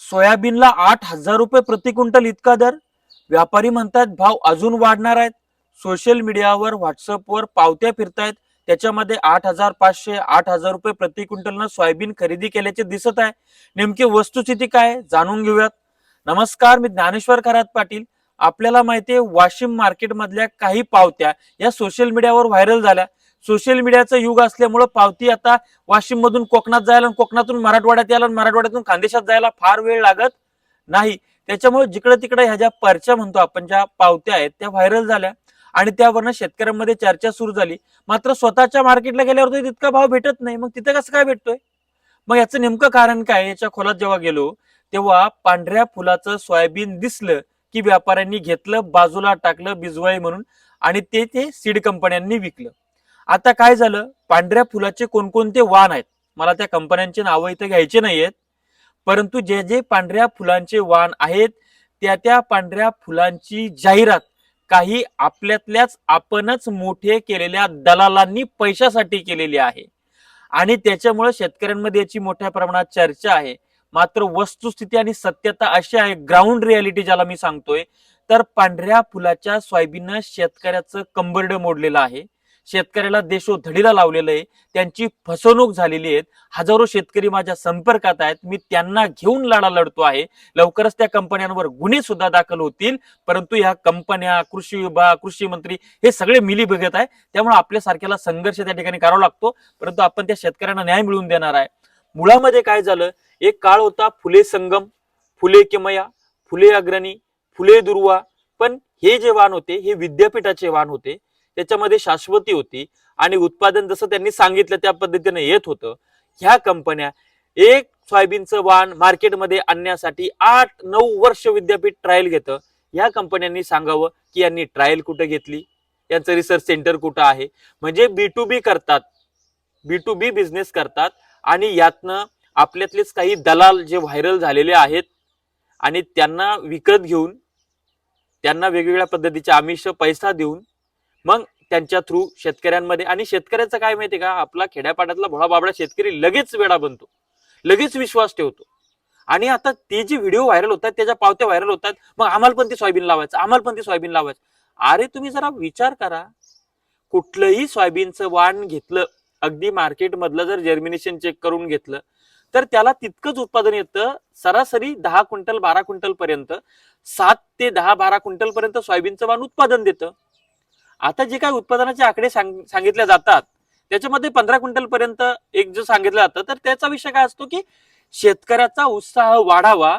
सोयाबीनला आठ हजार रुपये प्रति क्विंटल इतका दर? व्यापारी म्हणतात भाव अजून वाढणार आहेत. सोशल मीडियावर व्हॉट्सअपवर पावत्या फिरतायत. त्याच्यामध्ये आठ हजार पाचशे आठ हजार रुपये प्रति क्विंटलनं सोयाबीन खरेदी केल्याचे दिसत आहे. नेमकी वस्तुस्थिती काय जाणून घेऊयात. नमस्कार मी ज्ञानेश्वर खरात पाटील. आपल्याला माहिती आहे वाशिम मार्केटमधल्या काही पावत्या या सोशल मीडियावर व्हायरल झाल्या. सोशल मीडियाचं युग असल्यामुळं पावती आता वाशिम मधून कोकणात जायला आणि कोकणातून मराठवाड्यात यायला आणि मराठवाड्यातून खानदेशात जायला फार वेळ लागत नाही. त्याच्यामुळे जिकडे तिकडे ह्या ज्या पर्च्या म्हणतो आपण ज्या पावत्या आहेत त्या व्हायरल झाल्या आणि त्यावरनं शेतकऱ्यांमध्ये चर्चा सुरू झाली. मात्र स्वतःच्या मार्केटला गेल्यावर तो तितका भाव भेटत नाही. मग तिथे कसं काय भेटतोय? मग याचं नेमकं कारण काय? याच्या खोलात जेव्हा गेलो तेव्हा पांढऱ्या फुलाचं सोयाबीन दिसलं की व्यापाऱ्यांनी घेतलं बाजूला टाकलं बिजवाई म्हणून आणि ते ते सीड कंपन्यांनी विकलं. आता काय झालं? पांढऱ्या फुलाचे कोणकोणते वाण आहेत? मला त्या कंपन्यांची नावं इथं घ्यायची नाहीयेत. परंतु जे जे पांढऱ्या फुलांचे वाण आहेत त्या त्या पांढऱ्या फुलांची जाहिरात काही आपल्यातल्याच आपणच मोठे केलेल्या दलालांनी पैशासाठी केलेली आहे. आणि त्याच्यामुळे शेतकऱ्यांमध्ये याची मोठ्या प्रमाणात चर्चा आहे. मात्र वस्तुस्थिती आणि सत्यता अशी आहे ग्राउंड रियालिटी ज्याला मी सांगतोय तर पांढऱ्या फुलाच्या सोयाबीननं शेतकऱ्याचं कंबरड मोडलेलं आहे. शेतकऱ्याला देशो धडीला लावलेलं आहे. त्यांची फसवणूक झालेली आहे हजारो शेतकरी माझ्या संपर्कात आहेत. मी त्यांना घेऊन लढा लढतो आहे. लवकरच त्या कंपन्यांवर गुन्हे सुद्धा दाखल होतील. परंतु ह्या कंपन्या कृषी विभाग कृषी मंत्री हे सगळे मिली बघत आहे. त्यामुळे आपल्या सारख्याला संघर्ष त्या ठिकाणी करावा लागतो. परंतु आपण त्या शेतकऱ्यांना न्याय मिळवून देणार आहे. मुळामध्ये काय झालं? एक काळ होता फुले संगम फुले किमया फुले अग्रणी फुले दुर्वा. पण हे जे वाण होते हे विद्यापीठाचे वाण होते. त्याच्यामध्ये शाश्वती होती आणि उत्पादन जसं त्यांनी सांगितलं त्या पद्धतीने येत होतं. ह्या कंपन्या एक सोयाबीनचं वाण मार्केटमध्ये आणण्यासाठी आठ नऊ वर्ष विद्यापीठ ट्रायल घेतं. या कंपन्यांनी सांगावं की यांनी ट्रायल कुठं घेतली? यांचं रिसर्च सेंटर कुठं आहे? म्हणजे बी टू बी करतात. बी टू बी बिझनेस करतात. आणि यातनं आपल्यातलेच काही दलाल जे व्हायरल झालेले आहेत आणि त्यांना विकत घेऊन त्यांना वेगवेगळ्या पद्धतीचे आमिष पैसा देऊन मग त्यांच्या थ्रू शेतकऱ्यांमध्ये. आणि शेतकऱ्याचं काय माहितीये का? आपला खेड्यापाड्यातला भोळा बाबडा शेतकरी लगेच वेडा बनतो. लगेच विश्वास ठेवतो. आणि आता ते जे व्हिडिओ व्हायरल होतात त्याच्या पावत्या व्हायरल होतात मग आम्हाला पण ती सोयाबीन लावायचं आम्हाला पण ती सोयाबीन लावायचं. अरे तुम्ही जरा विचार करा. कुठलंही सोयाबीनचं वाण घेतलं अगदी मार्केट मधलं जर जर्मिनेशन चेक करून घेतलं तर त्याला तितकंच उत्पादन येतं सरासरी दहा क्विंटल बारा क्विंटल पर्यंत सात ते दहा बारा क्विंटल पर्यंत सोयाबीनचं वाण उत्पादन देतं. आता जे काही उत्पादनाचे आकडे सांग सांगितले जातात त्याच्यामध्ये पंधरा क्विंटल पर्यंत एक जो सांगितलं जातं तर त्याचा विषय काय असतो की शेतकऱ्याचा उत्साह वाढावा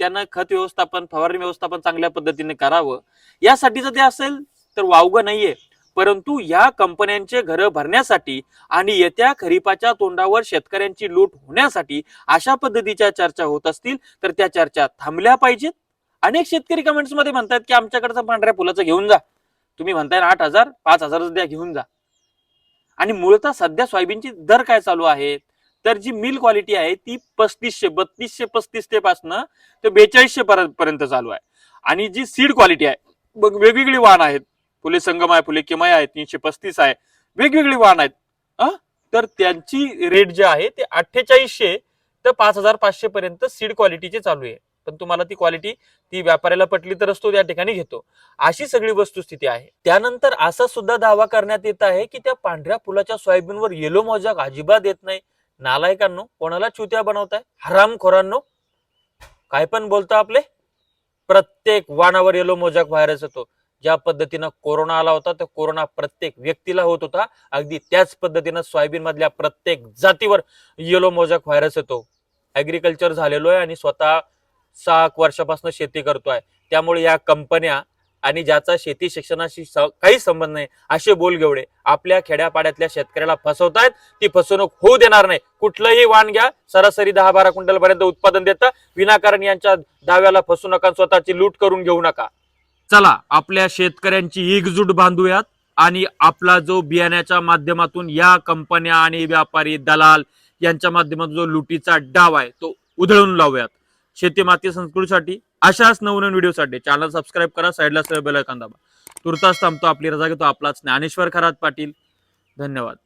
त्यानं खत व्यवस्थापन फवारणी व्यवस्थापन चांगल्या पद्धतीने करावं यासाठी जर ते असेल तर वावगं नाहीये. परंतु या कंपन्यांचे घरं भरण्यासाठी आणि येत्या खरीपाच्या तोंडावर शेतकऱ्यांची लूट होण्यासाठी अशा पद्धतीच्या चर्चा होत असतील तर त्या चर्चा थांबल्या पाहिजेत. अनेक शेतकरी कमेंट्समध्ये म्हणतात की आमच्याकडचं पांढऱ्या फुलाचं घेऊन जा. तुम्ही म्हणताय ना आठ हजार पाच हजारच द्या घेऊन जा. आणि मूळतः सध्या सोयाबीनची दर काय चालू आहे? तर जी मिल क्वालिटी आहे ती पस्तीसशे बत्तीसशे पस्तीस ते पासनं ते बेचाळीसशे पर्यंत चालू आहे. आणि जी सीड क्वालिटी आहे मग वेगवेगळी वाहन आहेत. फुले संगम आहे फुले किमय आहे तीनशे पस्तीस आहे. वेगवेगळी वाहन आहेत. अ? तर त्यांची रेट जे आहे ते अठ्ठेचाळीसशे ते पाच हजार पाचशे पर्यंत सीड क्वालिटीचे चालू आहे. पण तुम्हाला ती क्वालिटी ती व्यापाऱ्याला पटली तरच तो त्या ठिकाणी घेतो. अशी सगळी वस्तुस्थिती आहे. त्यानंतर असा सुद्धा दावा करण्यात येत आहे की त्या पांढऱ्या फुलाच्या सोयाबीनवर येलो मोजाक अजिबात येत नाही. नालायकांनो कोणाला चुत्या बनवताय? हरामखोरांनो काय पण बोलता आपले? प्रत्येक वाणावर येलो मोजाक व्हायरस येतो. ज्या पद्धतीनं कोरोना आला होता तर कोरोना प्रत्येक व्यक्तीला होत होता. अगदी त्याच पद्धतीनं सोयाबीन मधल्या प्रत्येक जातीवर येलो मोजाक व्हायरस येतो. ऍग्रिकल्चर झालेलो आहे आणि स्वतः सहा वर्षापासून शेती करतोय. त्यामुळे या कंपन्या आणि ज्याचा शेती शिक्षणाशी काही संबंध नाही असे बोलगेवडे आपल्या खेड्यापाड्यातल्या शेतकऱ्याला फसवतायत. ती फसवणूक होऊ देणार नाही. कुठलंही वाण घ्या सरासरी दहा बारा क्विंटल पर्यंत उत्पादन देतं. विनाकारण यांच्या दाव्याला फसू नका स्वतःची लूट करून घेऊ नका. चला आपल्या शेतकऱ्यांची एकजूट बांधूयात आणि आपला जो बियाण्याच्या माध्यमातून या कंपन्या आणि व्यापारी दलाल यांच्या माध्यमातून जो लुटीचा डाव आहे तो उधळून लावूयात. शेती माती संस्कृतीसाठी अशाच नवनवीन व्हिडिओसाठी चॅनल सबस्क्राईब करा साईडला बेल आयकॉन दाबा. तुर्तास थांबतो आपली रजा घेतो. आपलाच ज्ञानेश्वर खरात पाटील. धन्यवाद.